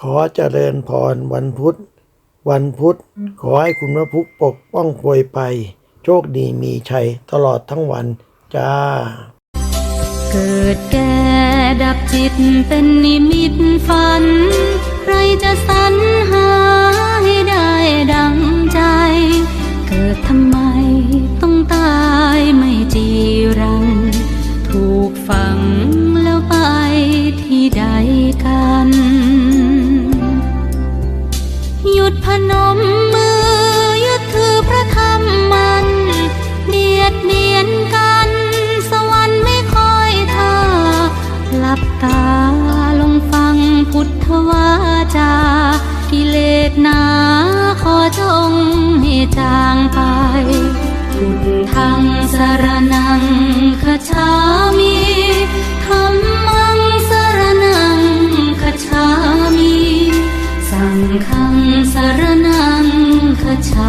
ขอเจริญพรวันพุธ วันพุธ ขอให้คุณพระพุทธปกป้องโปรยไป โชคดีมีชัยตลอดทั้งวัน จ้า เกิดแก่ดับจิตเป็นนิมิตฝัน ใครจะสรรหาให้ได้ดังใจ เกิดทำไมต้องตายไม่จีรัง มมือยึดถือพระธรรมมัน เบียดเบียนกัน สวรรค์ไม่คอยท่าหลับตาลงฟังพุทธวาจากิเลสหนาขอจงให้จางไปพุทธังสรนังคชามิธรรมังสรนังคชามิ สังฆังสรนัง কথা